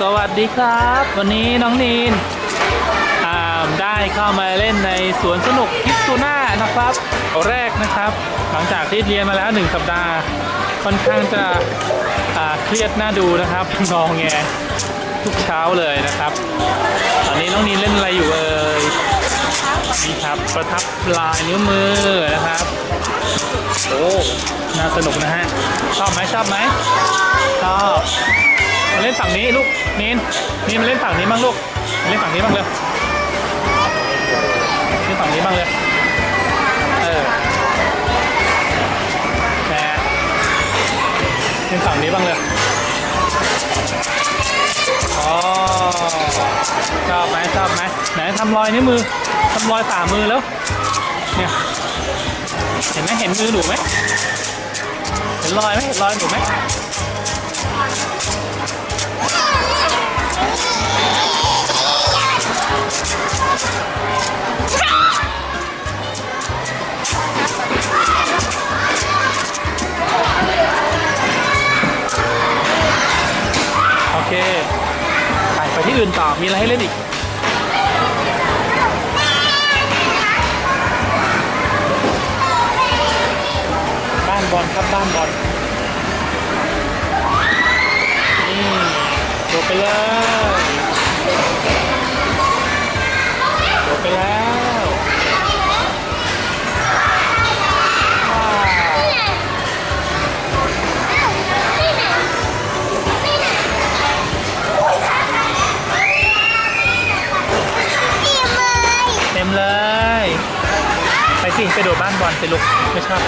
สวัสดีครับ วันนี้น้องนีนได้เข้ามาเล่นในสวนสนุกคิดตูน่านะครับแรกนะครับ หลังจากที่เรียนมาแล้วหนึ่งสัปดาห์ ค่อนข้างจะเครียดน่าดูนะครับงองแงทุกเช้าเลยนะครับ ตอนนี้น้องนีนเล่นอะไรอยู่เอ่ยนี่ครับประทับลายนิ้วมือนะครับโอ้น่าสนุกนะฮะชอบไหมชอบไหมชอบ มาเล่นฝั่งนี้ลูกนีนนีนมาเล่นฝั่งนี้บ้างลูกมาเล่นฝั่งนี้บ้างเลยเล่นฝั่งนี้บ้างเลยเออแหมเล่นฝั่งนี้บ้างเลยอ๋อชอบไหมชอบไหมไหนทำรอยนิ้วมือทำรอยฝ่ามือแล้วเนี่ยเห็นไหมเห็นมือหนูไหมเห็นรอยไหมเห็นรอยหนูไหม โอเค ไปไปที่อื่นต่อ มีอะไรให้เล่นอีก บ้านบอลครับบ้านบอลนี่โดดไปเลย สิไปโดดบ้านบอลไปลูกไม่ชอบ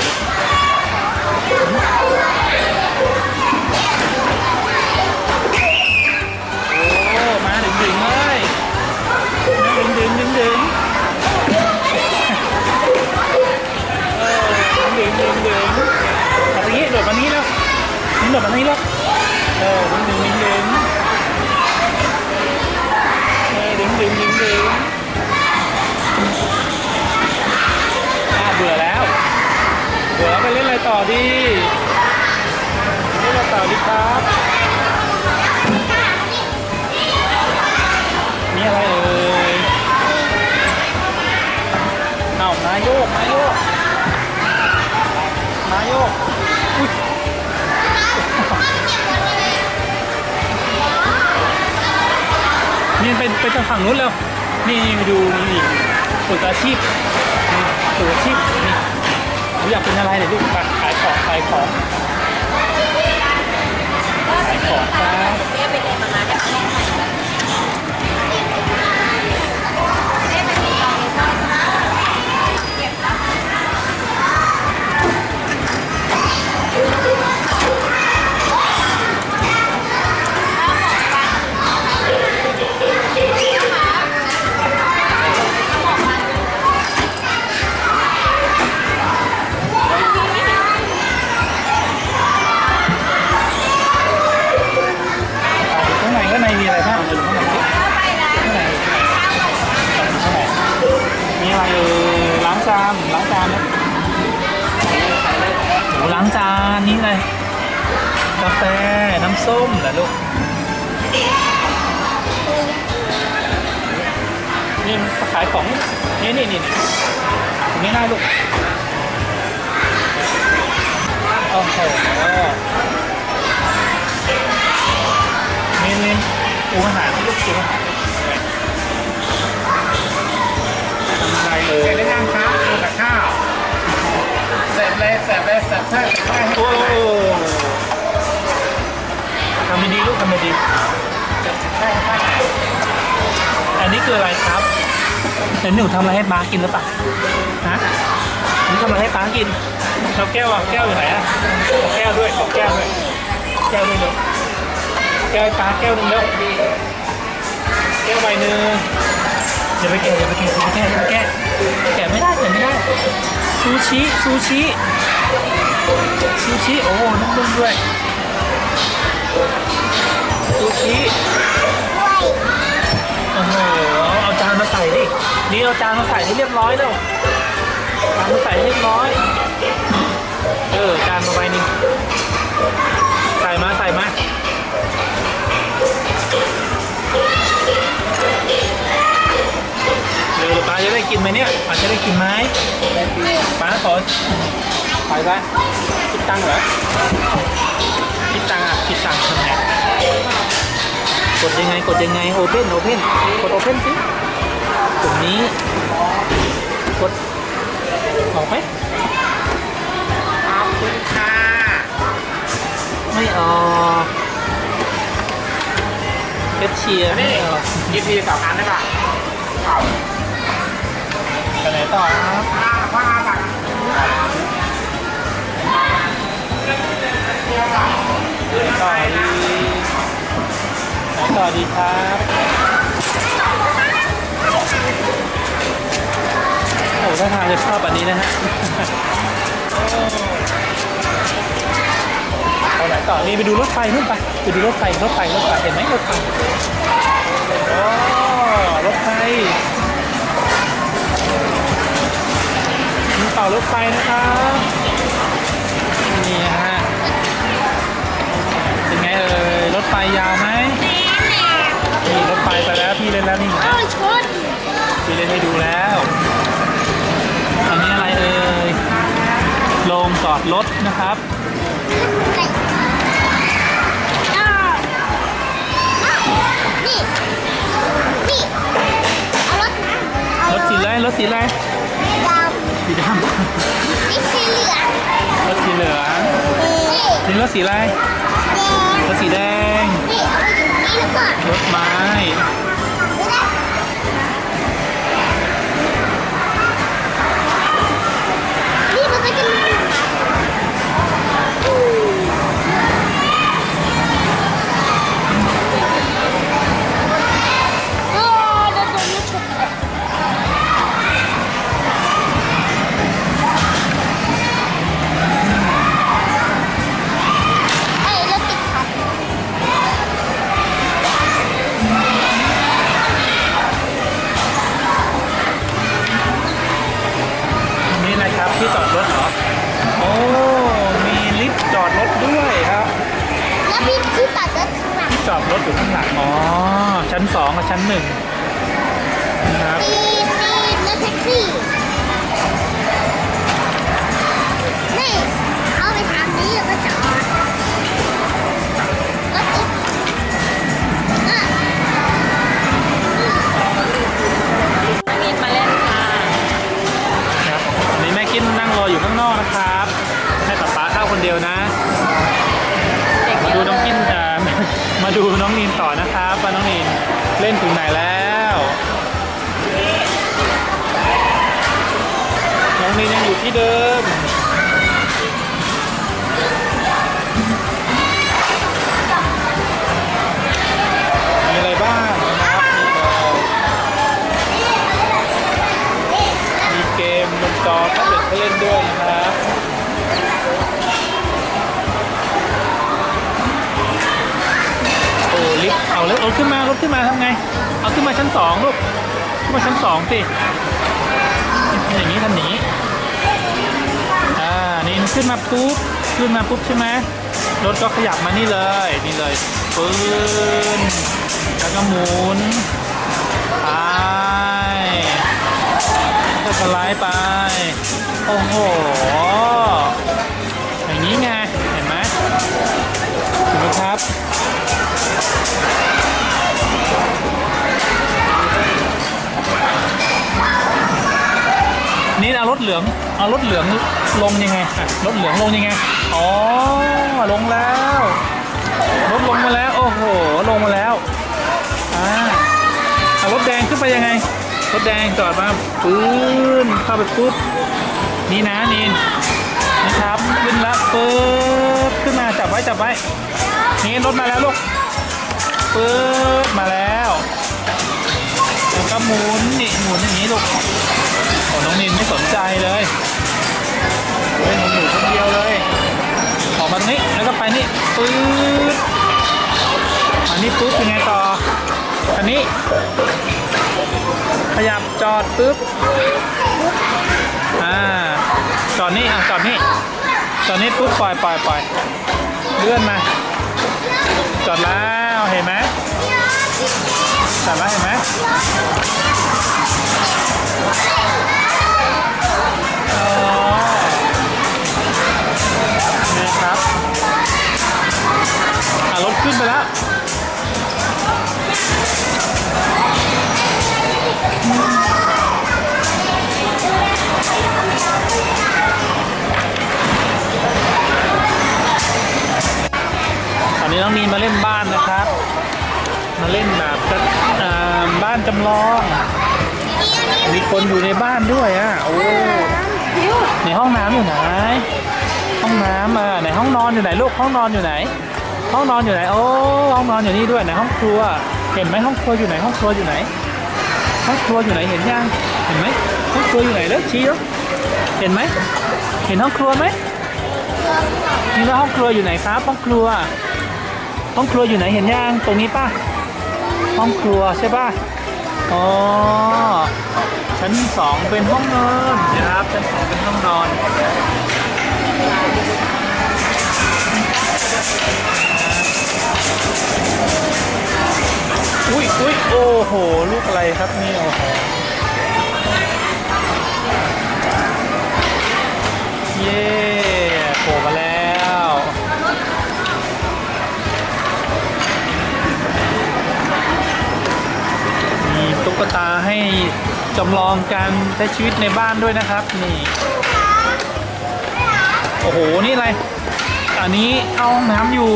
โอ้มาดึงดึงเลยมาดึงดึงดึงดึงเออดึงดึงดึงเอาไปงี้โดดมานี้แล้วนี่โดดมานี้แล้วเออดึงดึงดึงดึง เบื่อแล้วไปเล่นอะไรต่อดีเล่นอะไรต่อดีครับนี่อะไรเอ่ยเอามาโยกมาโยกมาโยกอุ๊ยนี่เป็นไปทางฝั่งนู้นแล้ว นี่ดูนี่ฝึกอาชีพฝึกอาชีพนี่ อยากเป็นอะไรเนี่ยลูกขายของขายของขายของจ้า ส้มเหรอลูกนี่ขายของนี่นี่นี่ตรงนี้ได้ลูกโอ้โหนี่นี่ปรุงอาหารให้ลูกปรุงอาหารทำอะไรเอ่เสร็ยจแล้วยังครับดูกับข้าวเสร็จเลยเสร็จเลยเสร็จแท้แท้โอ้ ทำดีๆลูกทำดีแท้แท้ๆอันนี้คืออะไรครับเห็นหนูทำอะไรให้ป้ากินหรือเปล่าฮะหนูทำอะไรให้ป้ากินเราแก้วอะแก้วอยู่ไหนอะแก้วด้วยขอแก้วด้วยแก้วด้วยเร็วแก้วป้าแก้วหนึ่งเร็วแก้วใบหนึ่งอย่าไปแกะอย่าไปแกะอย่าไปแกะอย่าไปแกะแกะไม่ได้แกะไม่ได้ซูชิซูชิซูชิโอ้นุ่มๆด้วย ซูชิโอ้โหเอาจานมาใส่ดินี่เอาจานมาใส่ให้เรียบร้อยแล้วจานมาใส่เรียบร้อย เออจานมาใบหนึงใส่มาใส่มาเร็วป้าจะได้กินไหมเนี่ยป้าจะได้กินไหมป้าขอไปไปคิดตังเหรอคิดตังอะคิดตังค์ทำไง กดยังไงกดยังไงโอเพนโอเพนกดโอเพนสิตรงนี้ กด ออกไหมขอบคุณค่ะไม่ออกแคชเชียร์ไม่นี่ออกกินทีสองอันได้ป่ะเอาไปไหนต่อครับผ้าผ้าสั่งต่อ ดีไหนต่อดีครับโอ้ถ้าทางจะชอบอันนี้นะฮะเอาไหนต่อนี่ไปดูรถไฟนู่นไปไปดูรถไฟรถไฟรถไฟเห็นไหมรถไฟโอ้รถไฟมีต่อรถไฟนะครับนี่ฮะเป็นไงเอ่ยรถไฟยาวไหม นี่รถไฟไปแล้วพี่เล่นแล้วนี่เอ้ยชนพี่เล่นให้ดูแล้ว อันนี้อะไรเอ่ยโรงจอดรถนะครับ อ้าวอ้าวนี่ นี่ เอารถนะเอารถสีอะไรรถสีอะไรดสีดำนี่สีเหลืองำ รถสีเหลืองนี่นี่รถสีอะไรแดงรถสีแดงนี่เอาไปอยู่นี่แล้ว ก็รถไม้ไม่ไม้ จอดรถอยู่ข้างหลังอ๋อ ชั้นสองกับชั้นหนึ่งนะครับมีมีรถแท็กซี่นี่เอาไปทางนี้แล้วก็จอดรถติดอะมีนมาเล่นค่ะ ครับอันนี้แม่กินนั่งรออยู่ข้างนอกนะครับ ให้ป๊าป๊าเข้าคนเดียวนะ มาดูน้องนีนต่อนะครับว่าน้องนีนเล่นถึงไหนแล้ว น้องนีนยังอยู่ที่เดิม ขึ้นมารถขึ้นมาทำไง เอาขึ้นมาชั้นสองลูก ขึ้นมาชั้นสองสิทำอย่างนี้ทำอย่างนี้ อ่า นี่ขึ้นมาปุ๊บ ขึ้นมาปุ๊บใช่ไหมรถก็ขยับมานี่เลย นี่เลยปืนแล้วก็หมุนไปก็สไลด์ไป โอ้โห เอารถเหลืองเอารถเหลืองลงยังไงอะรถเหลืองลงยังไงอ๋อลงแล้วรถลงมาแล้ว โอ้โหลงมาแล้วอ่าเอารถแดงขึ้นไปยังไงรถแดงจอดมาปื้นเข้าไปปุ๊บนี่นะนินนะครับขึ้นแล้วปึ๊บขึ้นมาจับไว้จับไว้นี่รถมาแล้วลูกปึ๊บมาแล้วแล้วก็หมุนนี่หมุนอย่างนี้ลูก โอ้น้องนินไม่สนใจเลยเล่นหนูคนเดียวเลย ออกมาตรงนี้แล้วก็ไปนี่ปื๊ดอันนี้ปุ๊บเป็นไงต่ออันนี้ ขยับจอดปุ๊บอ่าจอดนี่อะจอดนี่จอดนี่ปุ๊บปล่อยปล่อยปล่อยเลื่อนมา จอดแล้วเห็นไหม สั่นแล้วเห็นไหมนี่ครับอะรถขึ้นไปแล้วอันนี้ต้องมีนมาเล่นบ้านนะครับ มาเล่นแบบบ้านจำลอง มีคนอยู่ในบ้านด้วยอะโอ้ในห้องน้ำอยู่ไหน ห้องน้ำอะไหนห้องนอนอยู่ไหนลูกห้องนอนอยู่ไหน ห้องนอนอยู่ไหนโอ้ห้องนอนอยู่นี่ด้วยไหนห้องครัว เห็นไหมห้องครัวอยู่ไหนห้องครัวอยู่ไหน ห้องครัวอยู่ไหนเห็นยังเห็นไหมห้องครัวอยู่ไหนแล้วชี้แล้วเห็นไหมเห็นห้องครัวไหมนี่ว่าห้องครัวอยู่ไหนครับห้องครัว ห้องครัวอยู่ไหนเห็นยังตรงนี้ป่ะ ห้องครัวใช่ป่ะ อ๋อ ชั้นสองเป็นห้องนอนนะครับ ชั้นสองเป็นห้องนอนอุ้ยอุ้ยโอ้โห ลูกอะไรครับนี่โอ้โหเย้โผล่มาแล้ว ตุ๊กตาให้จำลองการใช้ชีวิตในบ้านด้วยนะครับ นี่ โอ้โห นี่อะไร อันนี้เข้าห้องน้ำอยู่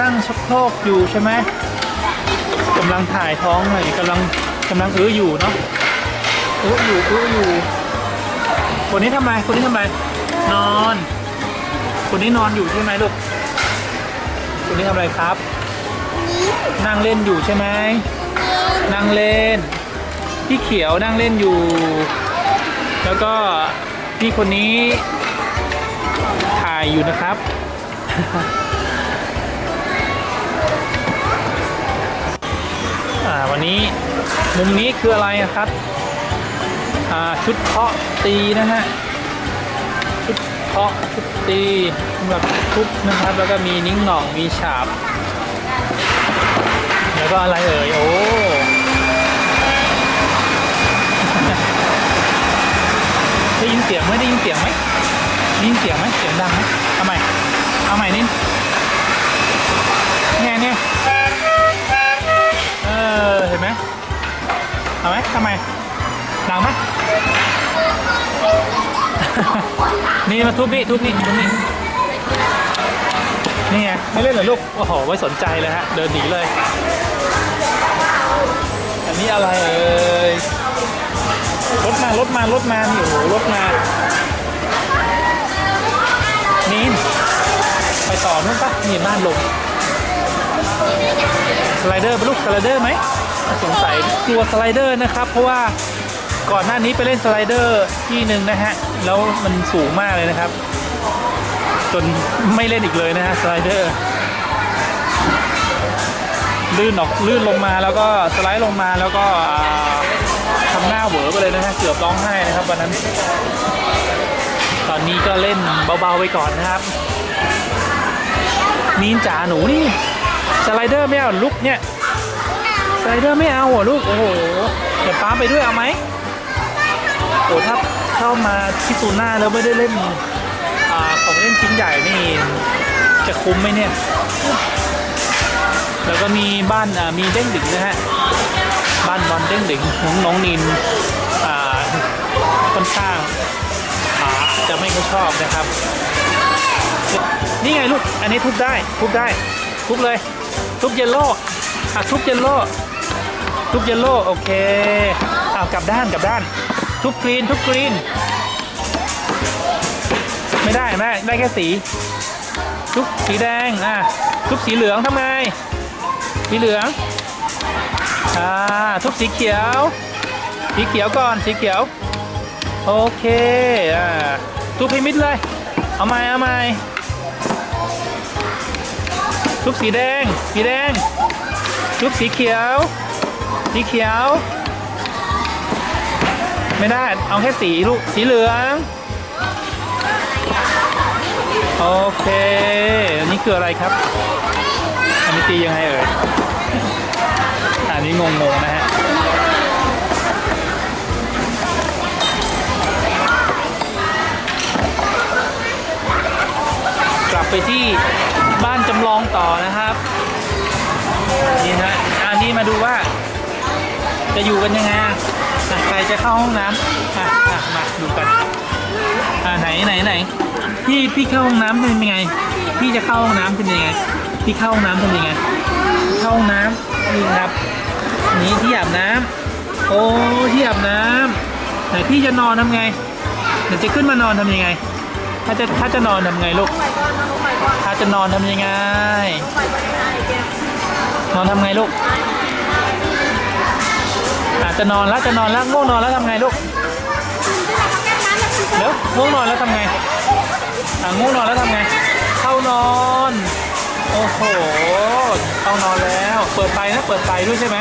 นั่งชักโครกอยู่ใช่ไหมกำลังถ่ายท้องหน่อยกำลังกำลังอื้ออยู่เนาะอื้ออยู่อื้ออยู่ คนนี้ทำไมคนนี้ทำไมนอน คนนี้นอนอยู่ใช่ไหมลูกคนนี้ทำอะไรครับ นั่งเล่นอยู่ใช่ไหม นั่งเล่น พี่เขียวนั่งเล่นอยู่ แล้วก็พี่คนนี้ถ่ายอยู่นะครับอ่าวันนี้มุมนี้คืออะไระครับอ่าชุดเคาะตีนะฮะ ชุดเคาะชุดตีสำหรับทุบนะครับ แล้วก็มีนิ้งหน่องมีฉาบ แล้วก็อะไรเอ่ย โอ้ ได้ยินเสียงไหมได้ยินเสียงไหมได้ยินเสียงไหมเสียงดังไหมเอาใหม่เอาใหม่นิดเนี่ยเนี่ยเออเห็นไหมเอาไหมทำไมดังไหมนี่มาทุบนี่ทุบนี่ทุบนี่นี่ไงไม่เล่นเหรอลูกโอ้โหไม่สนใจเลยฮะเดินหนีเลย อันนี้อะไรเอ่ย รถมารถมารถมานี่โอ้โหรถมานี่ไปต่อนู่นปะนี่บ้านลงสไลเดอร์ปลูกสไลเดอร์ไหมสงสัยกลัวสไลเดอร์นะครับ เพราะว่าก่อนหน้านี้ไปเล่นสไลเดอร์ที่หนึ่งนะฮะ แล้วมันสูงมากเลยนะครับ จนไม่เล่นอีกเลยนะฮะสไลเดอร์ลื่นออกลื่นลงมาแล้วก็สไลด์ลงมาแล้วก็ำหน้าเหวอไปเลยนะฮะเกือบร้องไห้นะครับวันนั้น ตอนนี้ก็เล่นเบาๆไปก่อนนะครับนีนจ๋าหนูนี่สไลเดอร์ไม่เอาลูกเนี่ยสไลเดอร์ไม่เอาหรอลูกโอ้โหเดี๋ยวป้าไปด้วยเอาไหมโอ้ถ้าเข้ามาที่ตูน่าแล้วไม่ได้เล่นอของเล่นชิ้นใหญ่นี่จะคุ้มไหมเนี่ย แล้วก็มีบ้านมีเด้งดึงนะฮะ บ้านบอลเด้งดึงของน้องนินอ่าค่อนข้างาจะไม่ค่อยชอบนะครับ นี่ไงลูก อันนี้ทุบได้ ทุบได้ ทุบเลย ทุบเยลโล่อะทุบเยลโล่ทุบเยลโล่โอเคอ้ากลับด้านกลับด้าน ทุบกรีนทุบกรีน ไม่ได้ไม่ได้ได้แค่สี ทุบสีแดงอะทุบสีเหลืองทำไงสีเหลือง อ่าทุบสีเขียว สีเขียวก่อนสีเขียว โอเคอ่าทุบให้มิดเลย เอาไหมเอาไหมทุบสีแดง สีแดง ทุบสีเขียว สีเขียว ไม่ได้ เอาแค่สีลูก สีเหลือง โอเค อันนี้คืออะไรครับ อันนี้ตียังไงเอ่ย นนี้งงๆนะฮะกลับไปที่บ้านจำลองต่อนะครับนี่ฮะอันนี้มาดูว่า จะอยู่กันยังไงใครจะเข้าห้องน้ำอะอะมาดูกันอ่าไหนไหนไหนพี่พี่เข้าห้องน้ำเป็นยังไง พี่จะเข้าห้องน้ำเป็นยังไง พี่เข้าห้องน้ำเป็นยังไงเข้าห้องน้ำนี่ครับ นนี้ที่อาบน้ำโอ้ที่อาบน้ำไหนพี่จะนอนทำไงเดี๋ยวจะขึ้นมานอนทำยังไง ถ้าจะถ้าจะนอนทำไงลูกถ้าจะนอนทำยังไง นอนทำไงลูกอาจจะนอนแล้วจะนอนแล้วง่วงนอนแล้วทำไงลูกเดี๋ยวง่วงนอนแล้วทำไงอ่าง่วงนอนแล้วทำไง เข้านอน โอ้โหเข้านอนแล้ว เปิดไฟนะ เปิดไฟด้วยใช่ไหม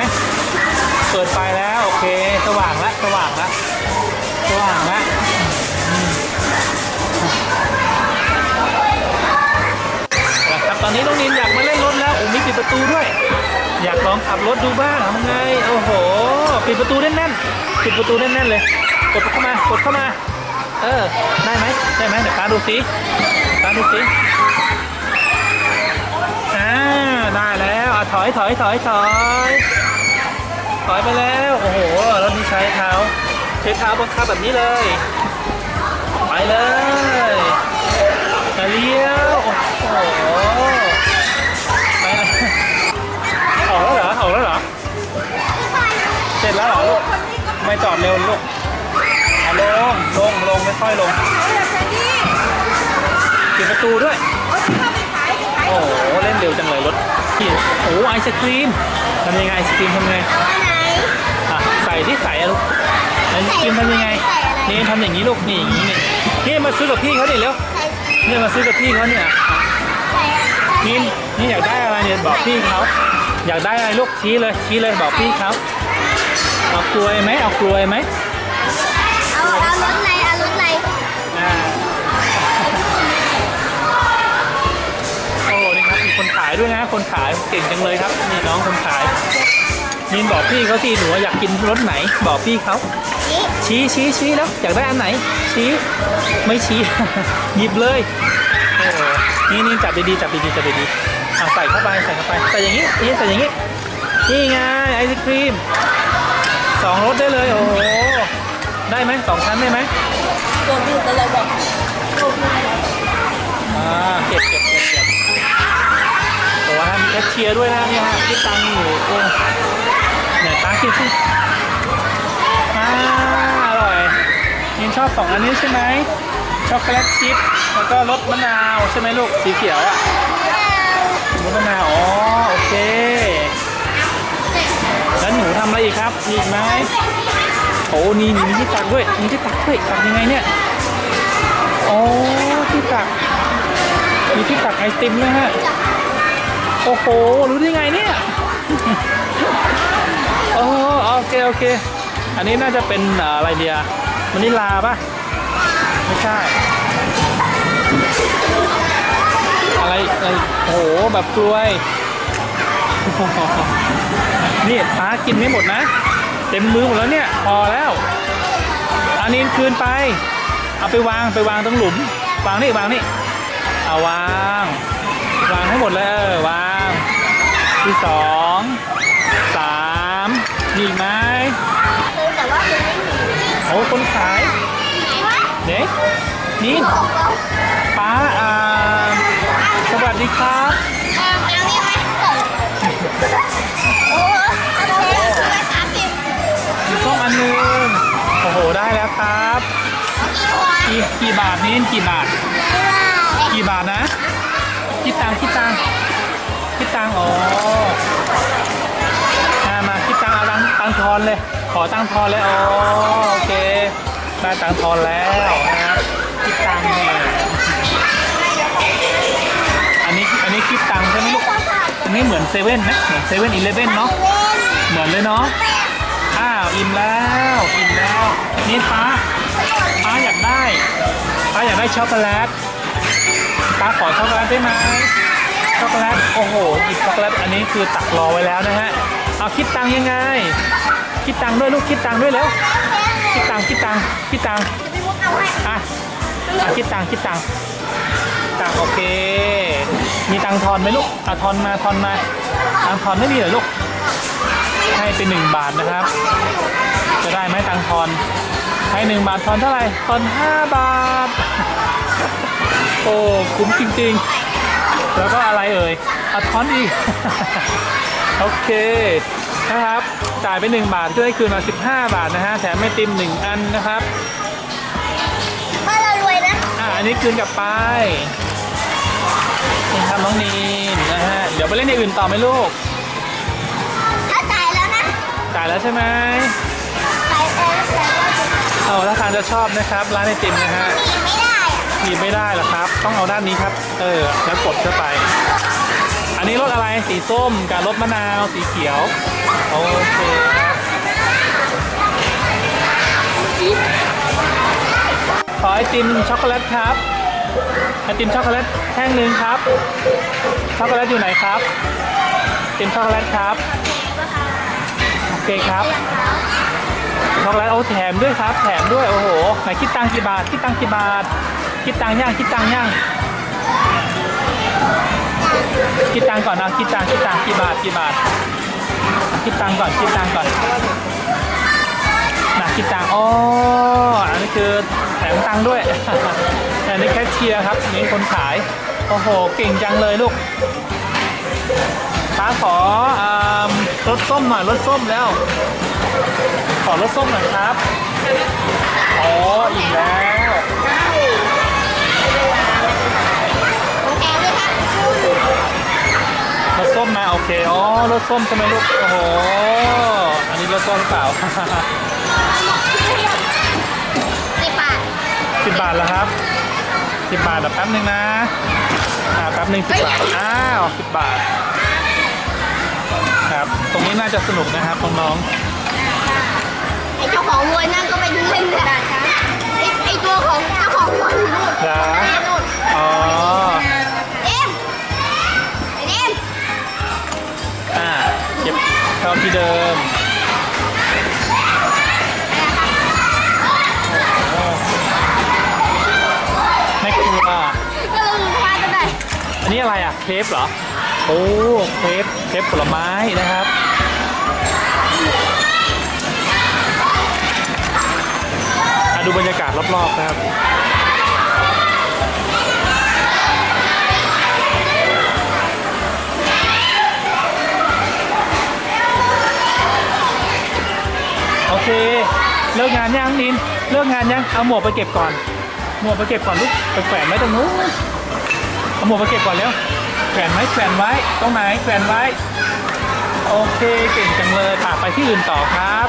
เปิดไฟแล้ว โอเค สว่างละสว่างละสว่างละนะครับตอนนี้น้องนินอยากมาเล่นรถแล้วโอ้มีปิดประตูด้วย อยากลองขับรถดูบ้างทำไง โอ้โห ปิดประตูแน่นๆ ปิดประตูแน่นๆเลย กดเข้ามากดเข้ามา เออ ได้ไหมได้ไหมเดี๋ยวป้าดูสิป้าดูสิ ได้แล้วอะถอยถอยถอยถอยถอยไปแล้ว โอ้โหรถนี้ใช้เท้าใช้เท้าบังคับแบบนี้เลย ไปเลยมาเลี้ยวโอ้โหไปเลยออกแล้วเหรอออกแล้วเหรอเสร็จแล้วเหรอลูกทำไม่จอดเร็วลูกอะลงลงลงไม่ค่อยลงปิดประตูด้วยโอ้โหเล่นเร็วจังเลยรถ พี่โอ้โหไอศครีมทำยังไงไอศครีมทำไงเอาอันไหน อะใส่ที่ใส่อะลูกไอศครีมทำยังไงนี่ทำอย่างนี้ลูกนี่อย่างนี้นี่นี่มาซื้อกับพี่เขาดิเร็วใส่นี่มาซื้อกับพี่เขาเนี่ยใส่นี่นี่อยากได้อะไรเนี่ยบอกพี่เขาอยากได้อะไรลูกชี้เลยชี้เลยบอกพี่เขาเอากลวยไหมเอากลวยไหมายด้วยนะ คนขายเก่งจังเลยครับนี่น้องคนขายนินบอกพี่เขาสิหนูอยากกินรสไหน บอกพี่เขานี่ชี้ชี้ชี้แล้วอยากได้อันไหน ชี้ไม่ชี้ หยิบเลยโอ้โหนี่นี่จับดีๆจับดีๆจับดีๆเอาใส่เข้าไปใส่เข้าไปใส่อย่างนี้นี่ใส่อย่างนี้นี่ไงไอศครีมสองรสได้เลยโอ้โหได้ไหมสองชั้นได้ไหมตัวดูกันเลยบอกอ่าเก็บเก็บเก็บเก็บโอ้โหมีแค ชเชียร์ด้วยนะเนี่ยฮะคิดตังค์อยู่โอ้เนี่ยตังค์คิดสิอ่าอร่อยยินชอบสองอันนี้ใช่ไหมช็อกโกแลตชิพแล้วก็รสมะนาวใช่ไหมลูกสีเขียวอะรสมะนาวอ๋อโอเคแล้วหนูทำอะไรอีกครับมีอีกไหมโอ้นี่มีที่ตักด้วยมีที่ตักด้วยตักยังไงเนี่ยโอ้ที่ตักมีที่ตักไอติมนะฮะ โอ้โห รู้ได้ไงเนี่ยโอ้โอเค โอเค อันนี้น่าจะเป็นอะไรเดียมะนิลาปะไม่ใช่ อะไรอะไรโอ้โห แบบกล้วย นี่ป้ากินไม่หมดนะ เต็มมือหมดแล้วเนี่ย พอแล้ว อันนี้คืนไป เอาไปวางไปวางตรงหลุม วางนี่ วางนี่ เอาวาง วางให้งหมดเลยเออวางที่สองสามมีอีกไหมคือแต่ว่ามันไม่มีโอ้คนขายเด็กนี่ป้าอ่าสวัสดีครับเอาเอานี่ไหมส่งโอ้โหโอเคคือไปสามสิบมีส้มอันหนึงโอ้โหได้แล้วครับ กี่คนกี่กี่บาทนี่กี่บาท กี่บาทนะ คิดตังคิดตังคิดตังอ๋อมามาคิดตังเอาตังตังทอนเลย ขอตังทอนเลยอ๋อโอเคได้ตังทอนแล้วนะครับคิดตังเนี่ยอันนี้อันนี้คิดตังใช่ไหมลูกอันนี้เหมือนเซเว่นนะเหมือนเซเว่นอีเลฟเว่นเนาะเหมือนเลยเนาะอ้าวอิ่มแล้วอิ่มแล้วนี่ป้าป้าอยากได้ป้าอยากได้ช็อกโกแลต ป้าขอช็อกโกแลตได้ไหมช็อกโกแลตโอ้โหหยิบช็อกโกแลตอันนี้คือตักรอไว้แล้วนะฮะเอาคิดตังยังไง คิดตังด้วยลูกคิดตังด้วยเร็วคิดตังคิดตังคิดตังอะอะคิดตังคิดตังตังโอเค มีตังทอนไหมลูกอะทอนมาทอนมาตังทอนไม่มีเหรอลูกให้เป็นหนึ่งบาทนะครับ จะได้ไหมตังทอนให้หนึ่งบาททอนเท่าไหร่ทอนห้าบาท โอ้คุ้มจริงๆ แล้วก็อะไรเอ่ยอัดทอนอีก โอเคนะครับ จ่ายไป 1 บาทก็ได้คืนมา 15 บาทนะฮะ แถมไม่ติม 1 อันนะครับถ้าเรารวยนะ อ่าอันนี้คืนกลับไปนี่ครับน้องนีนนะฮะ เดี๋ยวไปเล่นในอื่นต่อไหมลูก ถ้าจ่ายแล้วนะจ่ายแล้วใช่ไหมจ่ายแล้วแต่ว่าจะเอาถ้าทางจะชอบนะครับ ร้านไอติมนะฮะหนีไม่ได้อะหนี บไม่ได้หรอครับ ต้องเอาด้านนี้ครับ เออ แล้วกดเข้าไป อันนี้รสอะไร สีส้มกับรสมะนาว สีเขียว โอเคครับขอไอติมช็อกโกแลตครับ ไอติมช็อกโกแลตแท่งหนึ่งครับ ช็อกโกแลตอยู่ไหนครับไอติมช็อกโกแลตครับ โอเคครับช็อกโกแลตโอ้แถมด้วยครับ แถมด้วย โอ้โห ไหนคิดตังกี่บาท คิดตังกี่บาท คิดตังค์ย่างคิดตังค์ย่างคิดตังค์ก่อนนะคิดตังค์คิดตังค์กี่บาทกี่บาทคิดตังค์ก่อนคิดตังค์ก่อนนะคิดตังค์อ๋ออันนี้คือแถมตังค์ด้วยอันนี้แคชเชียร์ครับนี่คนขายโอ้โหเก่งจังเลยลูกป้าขอรสส้มหน่อยรสส้มแล้ว ขอรสส้มหน่อยครับอ๋ออีกแล้ว รสส้มมาโอเค อ๋อรสส้มใช่ไหมลูก โอ้โห อันนี้รสส้มหรือเปล่า สิบบาทสิบบาทแล้วครับสิบบาทเดี๋ยวแป๊บหนึ่งนะ อ่าแป๊บหนึ่งสิบบาท อ้าวสิบบาท ครับ ตรงนี้น่าจะสนุกนะครับน้องไอเจ้าของวัวนั่นก็ไปเล่นเลยไอไอตัวของเจ้าของวัวอยู่นู่นๆเหรอแม่นู่นอ๋อเอ็ เข้าที่เดิมไม่กลัวก็ลงมากันได้อันนี้อะไรอะเครปเหรอ โอ้เครปเครปผลไม้นะครับอะดูบรรยากาศรอบๆนะครับ เค เลิกงานยังนิน เลิกงานยัง เอาหมวกไปเก็บก่อน หมวกไปเก็บก่อนลูกไปแขวนไว้ตรงนู้นเอาหมวกไปเก็บก่อนแล้วแขวนไว้แขวนไว้ ตรงไหนแขวนไว้ โอเค เก่งจังเลยค่ะไปที่อื่นต่อครับ